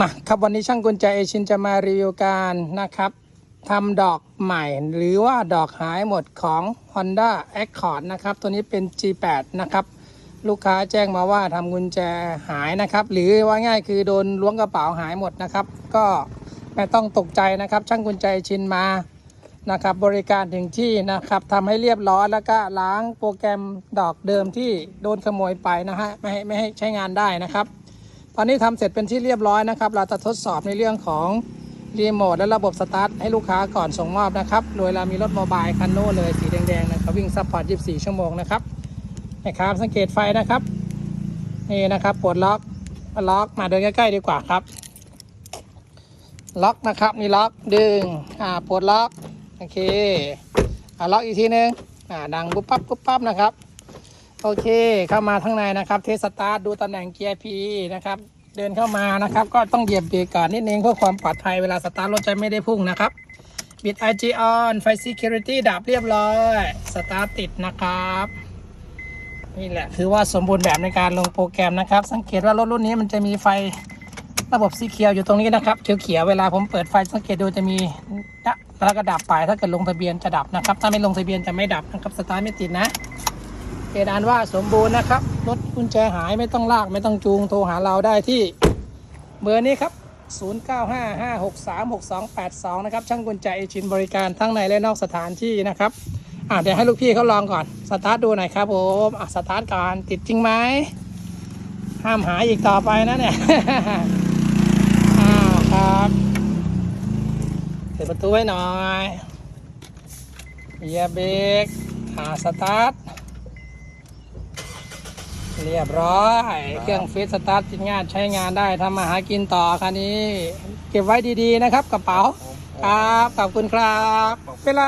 มาครับวันนี้ช่างกุญแจเอชินจะมารีวิวการนะครับทำดอกใหม่ หรือว่าดอกหายหมดของ Honda Accord นะครับ ตัวนี้เป็น G8 นะครับ ลูกค้าแจ้งมาว่าทำกุญแจหายนะครับ หรือว่าง่ายคือโดนล้วงกระเป๋าหายหมดนะครับ ก็ไม่ต้องตกใจนะครับ ช่างกุญแจชินมานะครับ บริการถึงที่นะครับทำให้เรียบร้อยแล้วก็ล้างโปรแกรมดอกเดิมที่โดนขโมยไปนะฮะไม่ให้ไม่ให้ใช้งานได้นะครับ ตอนนี้ทำเสร็จเป็นที่เรียบร้อยนะครับ เราจะทดสอบในเรื่องของรีโมทและระบบสตาร์ทให้ลูกค้าก่อนส่งมอบนะครับโดยเรามีรถโมบายคันโน้เลยสีแดงๆนะครับวิ่งซัพพอร์ต 24 ชั่วโมงนะครับนะครับสังเกตไฟนะครับนี่นะครับปลดล็อกล็อกมาเดินใกล้ๆดีกว่าครับ ล็อกนะครับนี่ล็อกดึงอ่าปลดล็อกโอเคอ่าล็อกอีกทีนึงอ่าดังปุ๊บปั๊บปุ๊บปั๊บนะครับ โอเคเข้ามาข้างในนะครับ เทสสตาร์ทดูตำแหน่งเกียร์ P นะครับ เดินเข้ามานะครับ ก็ต้องเหยียบเบรกก่อนนิดนึงเพื่อความปลอดภัยเวลาสตาร์ทรถจะไม่ได้พุ่งนะครับบิด IG on ไฟ Security ดับเรียบร้อยสตาร์ทติดนะครับนี่แหละคือว่าสมบูรณ์แบบในการลงโปรแกรมนะครับ สังเกตว่ารถรุ่นนี้มันจะมีไฟระบบสีเขียวอยู่ตรงนี้นะครับเขียวๆเวลาผมเปิดไฟสังเกตดูจะมีนะแล้วก็ดับไปถ้าเกิดลงทะเบียนจะดับนะครับ ถ้าไม่ลงทะเบียนจะไม่ดับนะครับสตาร์ทไม่ติดนะ เกณฑ์อันว่าสมบูรณ์นะครับรถกุญแจหายไม่ต้องลากไม่ต้องจูงโทรหาเราได้ที่เบอร์นี้ครับ 0955636282 นะครับ ช่างกุญแจเอชินบริการทั้งในและนอกสถานที่นะครับอะเดี๋ยวให้ลูกพี่เขาลองก่อนสตาร์ทดูหน่อยครับผมอะสตาร์ทก่อนติดจริงไหมห้ามหายอีกต่อไปนะเนี่ยอ้าวครับเปิดประตูไว้หน่อยเหยียบเบรกอ่าสตาร์ท เรียบร้อย เครื่องฟิตสตาร์ทติดงานใช้งานได้ทำมาหากินต่อคันนี้ เก็บไว้ดีๆนะครับกระเป๋า ครับ ขอบคุณครับ เวลา